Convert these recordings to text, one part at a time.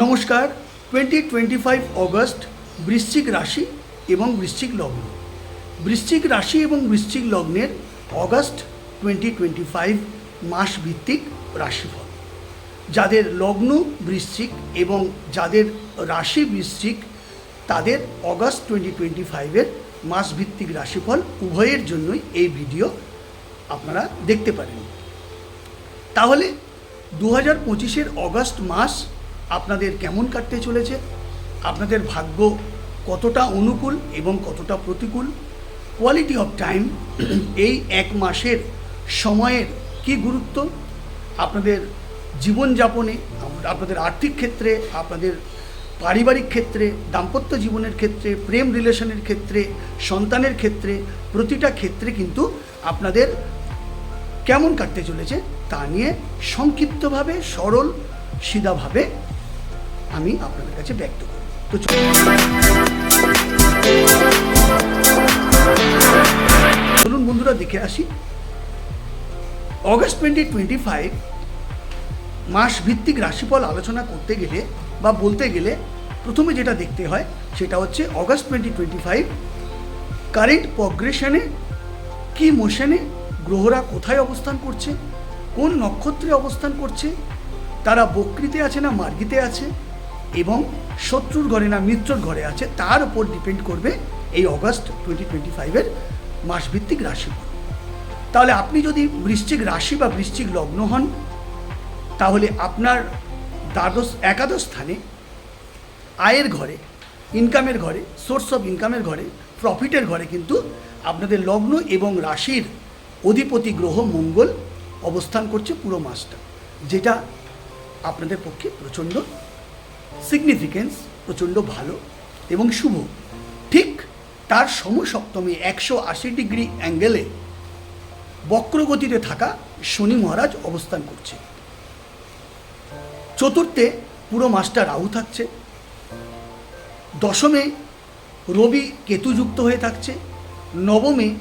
নমস্কার twenty twenty five August বৃশ্চিক রাশি এবং বৃশ্চিক লগ্ন। বৃশ্চিক রাশি এবং বৃশ্চিক লগ্নের অগস্ট টোয়েন্টি টোয়েন্টি ফাইভ মাস ভিত্তিক রাশিফল। যাদের লগ্ন বৃশ্চিক এবং যাদের রাশি বৃশ্চিক, তাদের অগস্ট টোয়েন্টি টোয়েন্টি ফাইভের মাস ভিত্তিক রাশিফল উভয়ের জন্যই এই ভিডিও আপনারা দেখতে পারেন। তাহলে, দু হাজার পঁচিশের অগস্ট মাস আপনাদের কেমন কাটতে চলেছে? আপনাদের ভাগ্য কতটা অনুকূল এবং কতটা প্রতিকূল? কোয়ালিটি অফ টাইম এই এক মাসের সময়ের কি গুরুত্ব? আপনাদের জীবনযাপনে, আপনাদের আর্থিক ক্ষেত্রে, আপনাদের পারিবারিক ক্ষেত্রে, দাম্পত্য জীবনের ক্ষেত্রে, প্রেম রিলেশনের ক্ষেত্রে, সন্তানের ক্ষেত্রে, প্রতিটা ক্ষেত্রে কিন্তু আপনাদের কেমন কাটতে চলেছে তা নিয়ে সংক্ষিপ্তভাবে, সরল, সিধাভাবে আমি আপনাদের কাছে ব্যক্ত করি তো চলুন। বন্ধুরা, দেখে আসি অগস্ট টোয়েন্টি টোয়েন্টি ফাইভ মাস ভিত্তিক রাশিফল আলোচনা করতে গেলে বা বলতে গেলে প্রথমে যেটা দেখতে হয়, সেটা হচ্ছে August twenty twenty five current প্রগ্রেশনে কি মোশনে গ্রহরা কোথায় অবস্থান করছে, কোন নক্ষত্রে অবস্থান করছে, তারা বকৃতে আছে না মার্গিতে আছে এবং শত্রুর ঘরে না মিত্রর ঘরে আছে, তার উপর ডিপেন্ড করবে এই অগস্ট টোয়েন্টি টোয়েন্টি ফাইভের মাসভিত্তিক রাশিফল। তাহলে আপনি যদি বৃশ্চিক রাশি বা বৃশ্চিক লগ্ন হন, তাহলে আপনার দ্বাদশ, একাদশ স্থানে আয়ের ঘরে ইনকামের ঘরে সোর্স অফ ইনকামের ঘরে প্রফিটের ঘরে কিন্তু আপনাদের লগ্ন এবং রাশির অধিপতি গ্রহ মঙ্গল অবস্থান করছে পুরো মাসটা, যেটা আপনাদের পক্ষে প্রচণ্ড সিগনিফিকেন্স প্রচণ্ড ভালো এবং শুভ। ঠিক তার সমসপ্তমে একশো আশি ডিগ্রি অ্যাঙ্গেলে বক্রগতিতে থাকা শনি মহারাজ অবস্থান করছে। চতুর্থে পুরো মাসটা রাহু থাকছে। দশমে রবি কেতু যুক্ত হয়ে থাকছে। নবমে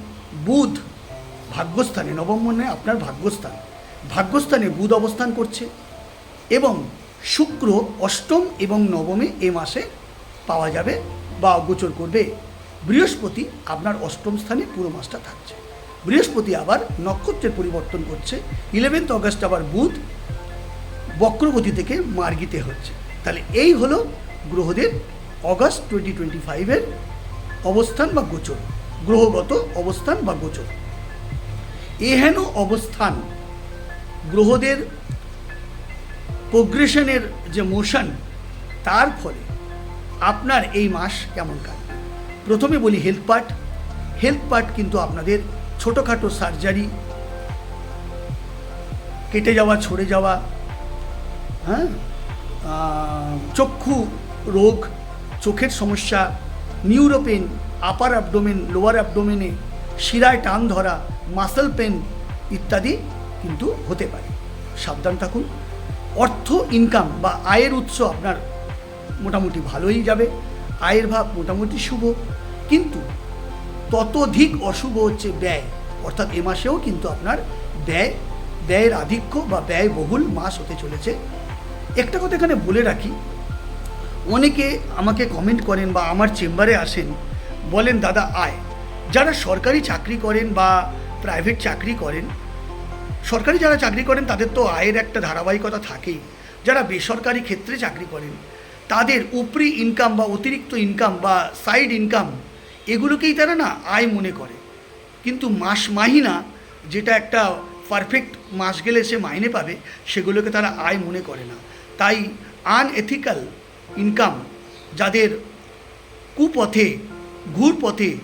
বুধ ভাগ্যস্থানে, নবম মানে আপনার ভাগ্যস্থান। ভাগ্যস্থানে বুধ অবস্থান করছে এবং শুক্র অষ্টম এবং নবমে এ মাসে পাওয়া যাবে বা গোচর করবে। বৃহস্পতি আপনার অষ্টম স্থানে পুরো মাসটা থাকছে। বৃহস্পতি আবার নক্ষত্রের পরিবর্তন করছে। ইলেভেন্থ অগস্ট আবার বুধ বক্রগতি থেকে মার্গিতে হচ্ছে। তাহলে এই হলো গ্রহদের অগস্ট টোয়েন্টি টোয়েন্টি ফাইভের অবস্থান বা গোচর। গ্রহগত অবস্থান বা গোচর। এহেন অবস্থান গ্রহদের প্রোগ্রেশনের যে মোশন তার ফলে আপনার এই মাস কেমন কাটবে? প্রথমে বলি হেলথ পার্ট হেলথ পার্ট কিন্তু আপনাদের ছোটোখাটো সার্জারি কেটে যাওয়া, ছড়ে যাওয়া হ্যাঁ? চক্ষু রোগ, চোখের সমস্যা নিউরোপেন আপার অ্যাবডোমেন লোয়ার অ্যাবডোমেনে শিরায় টান ধরা মাসেল পেন ইত্যাদি কিন্তু হতে পারে। সাবধান থাকুন। অর্থ ইনকাম বা আয়ের উৎস আপনার মোটামুটি ভালোই যাবে। আয়ের ভাব মোটামুটি শুভ। কিন্তু ততোধিক অশুভ হচ্ছে ব্যয়। অর্থাৎ এ মাসেও কিন্তু আপনার ব্যয়, ব্যয়ের আধিক্য বা ব্যয়বহুল মাস হতে চলেছে। একটা কথা এখানে বলে রাখি, অনেকে আমাকে কমেন্ট করেন বা আমার চেম্বারে আসেন, বলেন, দাদা, আয়। যারা সরকারি চাকরি করেন বা প্রাইভেট চাকরি করেন সরকারি যারা চাকরি করেন, তাদের তো আয়ের একটা ধারাবাহিকতা থাকেই। যারা বেসরকারি ক্ষেত্রে চাকরি করেন, তাদের উপরি ইনকাম বা অতিরিক্ত ইনকাম বা সাইড ইনকাম এগুলোকেই তারা না আয় মনে করে। কিন্তু মাস মাহিনা যেটা একটা পারফেক্ট মাস গেলে সে মাইনে পাবে, সেগুলোকে তারা আয় মনে করে না। তাই আনএথিক্যাল ইনকাম যাদের কুপথে ঘুর পথে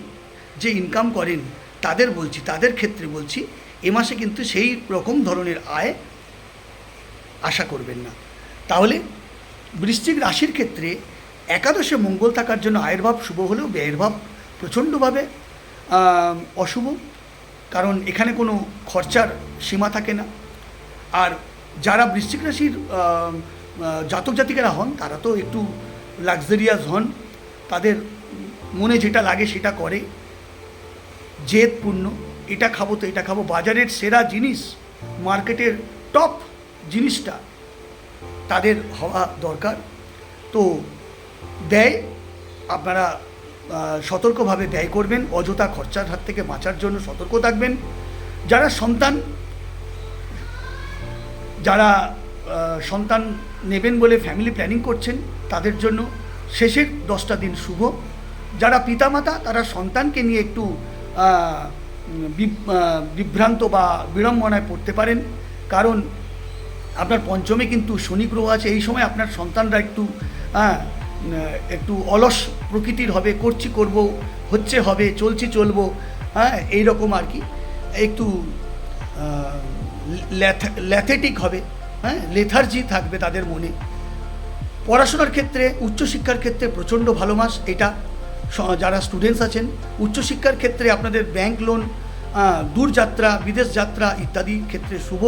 যে ইনকাম করেন, তাদের বলছি, তাদের ক্ষেত্রে বলছি এ মাসে কিন্তু সেই রকম ধরনের আয় আশা করবেন না। তাহলে বৃশ্চিক রাশির ক্ষেত্রে একাদশে মঙ্গল থাকার জন্য আয়ের ভাব শুভ হলেও ব্যয়ের ভাব প্রচণ্ডভাবে অশুভ। কারণ এখানে কোনো খরচার সীমা থাকে না। আর যারা বৃশ্চিক রাশির জাতক জাতিকেরা হন, তারা তো একটু লাক্সারিয়াস হন। তাদের মনে যেটা লাগে সেটা করে। জেদপূর্ণ এটা খাব তো, এটা খাব। বাজারের সেরা জিনিস, মার্কেটের টপ জিনিসটা তাদের হওয়া দরকার। তো ব্যয় আপনারা সতর্কভাবে ব্যয় করবেন, অযথা খরচার হাত থেকে বাঁচার জন্য সতর্ক থাকবেন। যারা সন্তান যারা সন্তান নেবেন বলে ফ্যামিলি প্ল্যানিং করছেন, তাদের জন্য শেষের দশটা দিন শুভ। যারা পিতামাতা, তারা সন্তানকে নিয়ে একটু বিভ্রান্ত বা বিড়ম্বনায় পড়তে পারেন। কারণ আপনার পঞ্চমে কিন্তু শনি গ্রহ আছে এই সময় আপনার সন্তানরা একটু হ্যাঁ, একটু অলস প্রকৃতির হবে করছি করব হচ্ছে হবে চলছি চলবো হ্যাঁ এইরকম আর কি। একটু ল্যাথেটিক হবে হ্যাঁ লেথার্জি থাকবে তাদের মনে। পড়াশোনার ক্ষেত্রে উচ্চশিক্ষার ক্ষেত্রে প্রচণ্ড ভালো মাস এটা যারা স্টুডেন্টস আছেন, উচ্চশিক্ষার ক্ষেত্রে আপনাদের ব্যাংক লোন দূরযাত্রা, বিদেশ যাত্রা ইত্যাদি ক্ষেত্রে শুভ।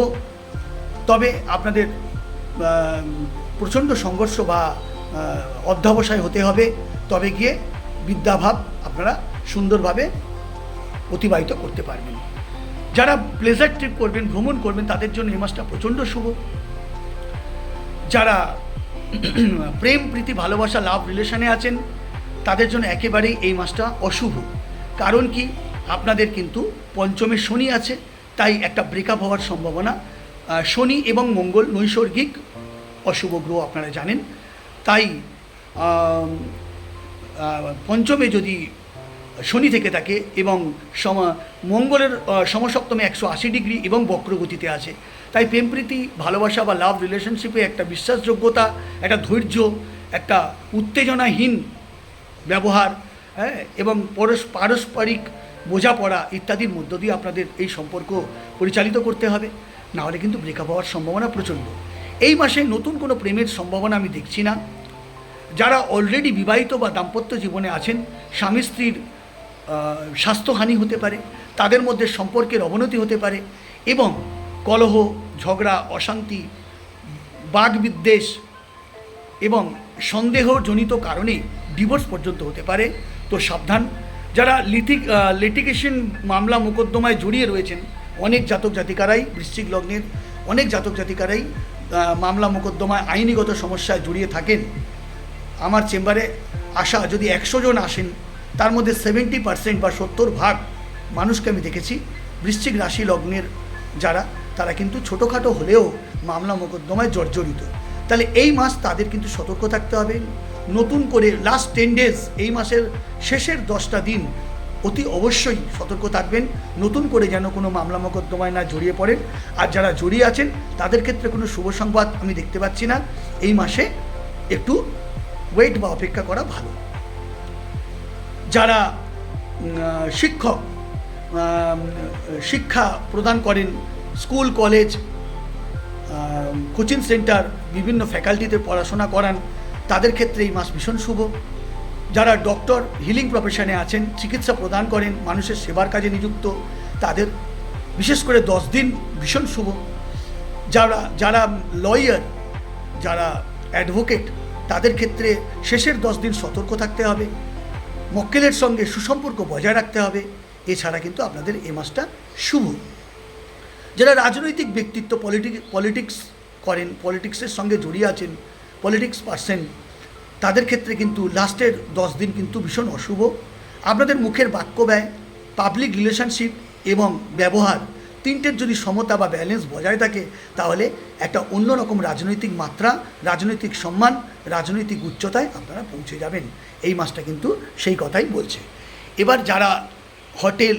তবে আপনাদের প্রচণ্ড সংঘর্ষ বা অধ্যাবসায় হতে হবে। তবে গিয়ে বিদ্যাভাব আপনারা সুন্দরভাবে অতিবাহিত করতে পারবেন। যারা প্লেজার ট্রিপ করবেন, ভ্রমণ করবেন, তাদের জন্য এই মাসটা প্রচণ্ড শুভ। যারা প্রেম, প্রীতি, ভালোবাসা লাভ রিলেশনে আছেন তাদের জন্য একেবারেই এই মাসটা অশুভ। কারণ কি? আপনাদের কিন্তু পঞ্চমে শনি আছে, তাই একটা ব্রেকআপ হওয়ার সম্ভাবনা। শনি এবং মঙ্গল নৈসর্গিক অশুভ গ্রহ আপনারা জানেন। তাই পঞ্চমে যদি শনি থেকে থাকে এবং সম, মঙ্গলের সমসপ্তমে একশো আশি ডিগ্রি এবং বক্রগতিতে আছে, তাই প্রেমপ্রীতি ভালোবাসা বা লাভ রিলেশনশিপে একটা বিশ্বাসযোগ্যতা, একটা ধৈর্য, একটা উত্তেজনাহীন ব্যবহার হ্যাঁ এবং পরস, পারস্পরিক বোঝাপড়া ইত্যাদির মধ্য দিয়ে আপনাদের এই সম্পর্ক পরিচালিত করতে হবে। না হলে কিন্তু ব্রেকআপ হওয়ার সম্ভাবনা প্রচণ্ড। এই মাসে নতুন কোনো প্রেমের সম্ভাবনা আমি দেখছি না। যারা অলরেডি বিবাহিত বা দাম্পত্য জীবনে আছেন, স্বামী স্ত্রীর স্বাস্থ্যহানি হতে পারে, তাদের মধ্যে সম্পর্কের অবনতি হতে পারে এবং কলহ, ঝগড়া, অশান্তি বাগবিদ্বেষ এবং সন্দেহজনিত কারণে ডিভোর্স পর্যন্ত হতে পারে। তো সাবধান। যারা লিথিক লিটিগেশন মামলা মোকদ্দমায় জড়িয়ে রয়েছেন, অনেক জাতক জাতিকারাই, বৃশ্চিক লগ্নের অনেক জাতক জাতিকারাই মামলা মোকদ্দমায় আইনিগত সমস্যায় জড়িয়ে থাকেন। আমার চেম্বারে আসা, যদি একশো জন আসেন, তার মধ্যে সেভেন্টি পার্সেন্ট বা সত্তর ভাগ মানুষকে আমি দেখেছি, বৃশ্চিক রাশি লগ্নের যারা, তারা কিন্তু ছোটোখাটো হলেও মামলা মোকদ্দমায় জর্জরিত। তাহলে এই মাস তাদের কিন্তু সতর্ক থাকতে হবে। নতুন করে লাস্ট টেন ডেজ এই মাসের শেষের দশটা দিন অতি অবশ্যই সতর্ক থাকবেন। নতুন করে যেন কোনো মামলা মোকদ্দমায় না জড়িয়ে পড়েন। আর যারা জড়িয়ে আছেন, তাদের ক্ষেত্রে কোনো শুভ সংবাদ আমি দেখতে পাচ্ছি না। এই মাসে একটু ওয়েট বা অপেক্ষা করা ভালো। যারা শিক্ষক শিক্ষা প্রদান করেন, স্কুল, কলেজ কোচিং সেন্টার, বিভিন্ন ফ্যাকাল্টিতে পড়াশোনা করান তাদের ক্ষেত্রে এই মাস ভীষণ শুভ। যারা ডক্টর হিলিং প্রফেশনে আছেন, চিকিৎসা প্রদান করেন, মানুষের সেবার কাজে নিযুক্ত, তাদের বিশেষ করে দশ দিন ভীষণ শুভ। যারা যারা লয়ার যারা অ্যাডভোকেট তাদের ক্ষেত্রে শেষের দশ দিন সতর্ক থাকতে হবে। মক্কেলের সঙ্গে সুসম্পর্ক বজায় রাখতে হবে। এছাড়া কিন্তু আপনাদের এ মাসটা শুভ। যারা রাজনৈতিক ব্যক্তিত্ব পলিটিক পলিটিক্স করেন পলিটিক্সের সঙ্গে জড়িয়ে আছেন পলিটিক্স পার্সন তাদের ক্ষেত্রে কিন্তু লাস্টের দশ দিন কিন্তু ভীষণ অশুভ। আপনাদের মুখের বাক্য ব্যয় পাবলিক রিলেশনশিপ এবং ব্যবহার, তিনটের যদি সমতা বা ব্যালেন্স বজায় থাকে, তাহলে একটা অন্যরকম রাজনৈতিক মাত্রা, রাজনৈতিক সম্মান, রাজনৈতিক উচ্চতায় আপনারা পৌঁছে যাবেন। এই মাসটা কিন্তু সেই কথাই বলছে। এবার যারা হোটেল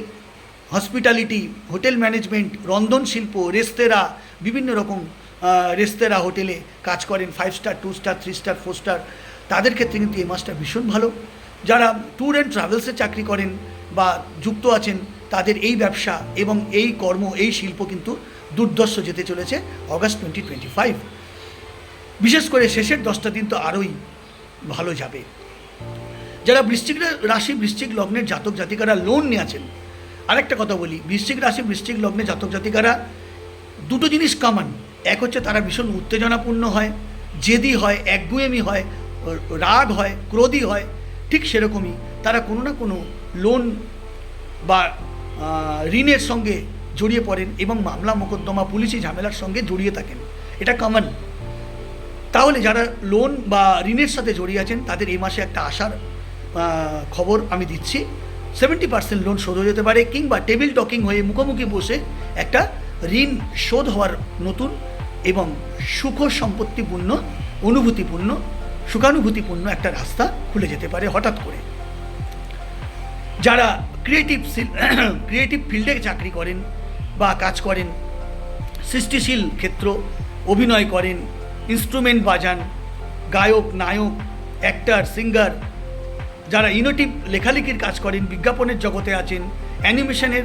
হসপিটালিটি হোটেল ম্যানেজমেন্ট রন্ধন শিল্প রেস্তেরা বিভিন্ন রকম রেস্তেরা, হোটেলে কাজ করেন five star two star three star four star তাদের ক্ষেত্রে কিন্তু এই মাসটা ভীষণ ভালো। যারা ট্যুর অ্যান্ড ট্রাভেলসে চাকরি করেন বা যুক্ত আছেন, তাদের এই ব্যবসা এবং এই কর্ম, এই শিল্প কিন্তু দুর্দর্শ যেতে চলেছে অগাস্ট টোয়েন্টি টোয়েন্টি ফাইভ বিশেষ করে শেষের দশটা দিন তো আরোই ভালো যাবে। যারা বৃশ্চিক রাশি, বৃশ্চিক লগ্নের জাতক জাতিকারা লোন নিয়ে আছেন, আরেকটা কথা বলি, বৃশ্চিক রাশি, বৃশ্চিক লগ্নে জাতক জাতিকারা দুটো জিনিস কামান এক হচ্ছে তারা ভীষণ উত্তেজনাপূর্ণ হয়, জেদি হয়, একগুয়েমি হয়, রাগ হয়, ক্রোধী হয়, ঠিক সেরকমই তারা কোনো না কোনো লোন বা ঋণের সঙ্গে জড়িয়ে পড়েন এবং মামলা মোকদ্দমা, পুলিশি ঝামেলার সঙ্গে জড়িয়ে থাকেন। এটা কমন তাহলে যারা লোন বা ঋণের সাথে জড়িয়ে আছেন, তাদের এই মাসে একটা আশার খবর আমি দিচ্ছি। সেভেন্টি পার্সেন্ট লোন শোধ হয়ে যেতে পারে, কিংবা টেবিল টকিং হয়ে মুখোমুখি বসে একটা ঋণ শোধ হওয়ার নতুন এবং সুখ সম্পত্তিপূর্ণ অনুভূতিপূর্ণ, সুখানুভূতিপূর্ণ একটা রাস্তা খুলে যেতে পারে হঠাৎ করে। যারা ক্রিয়েটিভ ক্রিয়েটিভ ফিল্ডে চাকরি করেন বা কাজ করেন, সৃষ্টিশীল ক্ষেত্র, অভিনয় করেন ইনস্ট্রুমেন্ট বাজান, গায়ক, নায়ক অ্যাক্টার সিঙ্গার যারা ইনোটিভ লেখালেখির কাজ করেন, বিজ্ঞাপনের জগতে আছেন অ্যানিমেশনের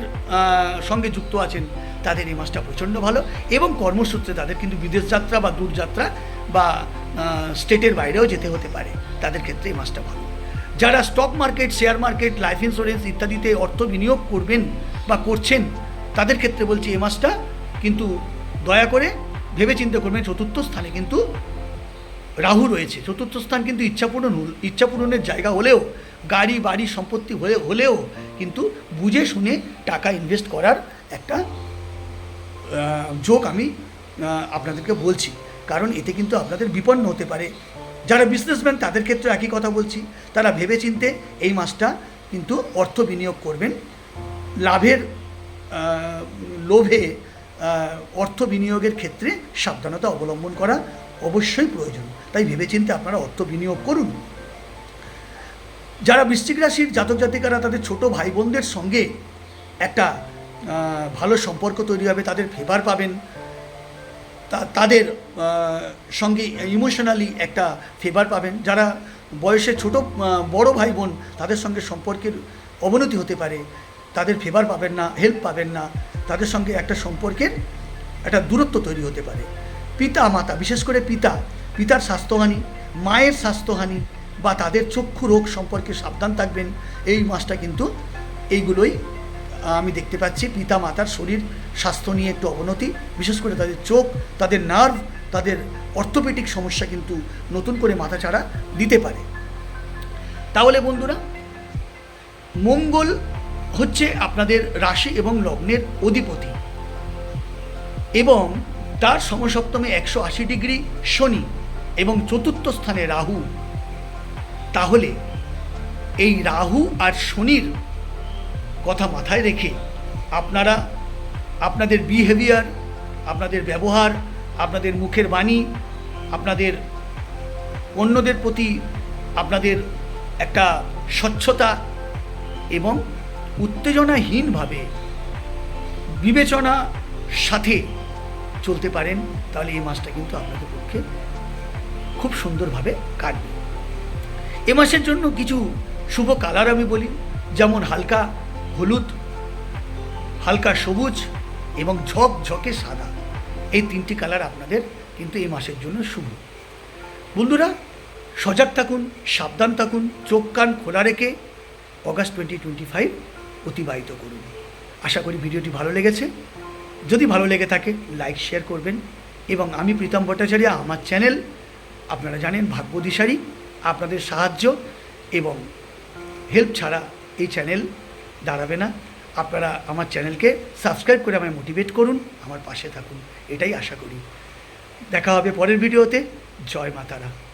সঙ্গে যুক্ত আছেন তাদের এই মাসটা প্রচণ্ড ভালো এবং কর্মসূত্রে তাদের কিন্তু বিদেশ যাত্রা বা দূরযাত্রা বা স্টেটের বাইরেও যেতে হতে পারে। তাদের ক্ষেত্রে এই মাসটা ভালো। যারা stock market share market life insurance ইত্যাদিতে অর্থ বিনিয়োগ করবেন বা করছেন, তাদের ক্ষেত্রে বলছি এই মাসটা কিন্তু দয়া করে ভেবে চিন্তা করবেন চতুর্থ স্থানে কিন্তু রাহু রয়েছে। চতুর্থ স্থান কিন্তু ইচ্ছা পূরণ হল- ইচ্ছা পূরণের জায়গা হলেও, গাড়ি, বাড়ি, সম্পত্তি হয়ে হলেও কিন্তু বুঝে শুনে টাকা ইনভেস্ট করার একটা যোগ আমি আপনাদেরকে বলছি। কারণ এতে কিন্তু আপনাদের বিপন্ন হতে পারে। যারা বিজনেসম্যান তাদের ক্ষেত্রে একই কথা বলছি। তারা ভেবেচিন্তে এই মাসটা কিন্তু অর্থ বিনিয়োগ করবেন। লাভের লোভে অর্থ বিনিয়োগের ক্ষেত্রে সাবধানতা অবলম্বন করা অবশ্যই প্রয়োজন। তাই ভেবেচিন্তে আপনারা অর্থ বিনিয়োগ করুন। যারা বৃশ্চিক রাশির জাতক জাতিকারা তাদের ছোট ভাই বোনদের সঙ্গে একটা ভালো সম্পর্ক তৈরি হবে, তাদের ফেভার পাবেন। তা- তাদের সঙ্গে ইমোশনালি একটা ফেভার পাবেন। যারা বয়সে ছোট বড় ভাই বোন তাদের সঙ্গে সম্পর্কের অবনতি হতে পারে। তাদের ফেভার পাবেন না হেল্প পাবেন না। তাদের সঙ্গে একটা সম্পর্কের একটা দূরত্ব তৈরি হতে পারে। পিতা, মাতা, বিশেষ করে পিতা, পিতার স্বাস্থ্যহানি, মায়ের স্বাস্থ্যহানি বা তাদের চক্ষু রোগ সম্পর্কে সাবধান থাকবেন। এই মাসটা কিন্তু এইগুলোই আমি দেখতে পাচ্ছি পিতা মাতার শরীর, স্বাস্থ্য নিয়ে একটু অবনতি, বিশেষ করে তাদের চোখ, তাদের নার্ভ তাদের অর্থোপেটিক সমস্যা কিন্তু নতুন করে মাথাচাড়া দিতে পারে। তাহলে বন্ধুরা, মঙ্গল হচ্ছে আপনাদের রাশি এবং লগ্নের অধিপতি এবং তার সমসপ্তমে একশো আশি ডিগ্রি শনি এবং চতুর্থ স্থানে রাহু। তাহলে এই রাহু আর শনির কথা মাথায় রেখে আপনারা, আপনাদের বিহেভিয়ার আপনাদের ব্যবহার, আপনাদের মুখের বাণী, আপনাদের অন্যদের প্রতি আপনাদের একটা স্বচ্ছতা এবং উত্তেজনাহীনভাবে বিবেচনা সাথে চলতে পারেন, তাহলে এই মাসটা কিন্তু আপনাদের পক্ষে খুব সুন্দরভাবে কাটবে। এ মাসের জন্য কিছু শুভ কালার আমি বলি, যেমন হালকা হলুদ, হালকা সবুজ এবং ঝক ঝকে সাদা। এই তিনটি কালার আপনাদের কিন্তু এই মাসের জন্য শুভ। বন্ধুরা, সজাগ থাকুন, সাবধান থাকুন, চোখ কান খোলা রেখে অগাস্ট টোয়েন্টি টোয়েন্টি ফাইভ অতিবাহিত করুন। আশা করি ভিডিওটি ভালো লেগেছে। যদি ভালো লেগে থাকে, লাইক, শেয়ার করবেন এবং আমি প্রীতম ভট্টাচার্য, আমার চ্যানেল আপনারা জানেন ভাগ্যদিশারি, আপনাদের সাহায্য এবং হেল্প ছাড়া এই চ্যানেল দাঁড়াবে না। আপনারা আমার চ্যানেলকে সাবস্ক্রাইব করে আমায় মোটিভেট করুন, আমার পাশে থাকুন। এটাই আশা করি। দেখা হবে পরের ভিডিওতে। জয় মাতারা।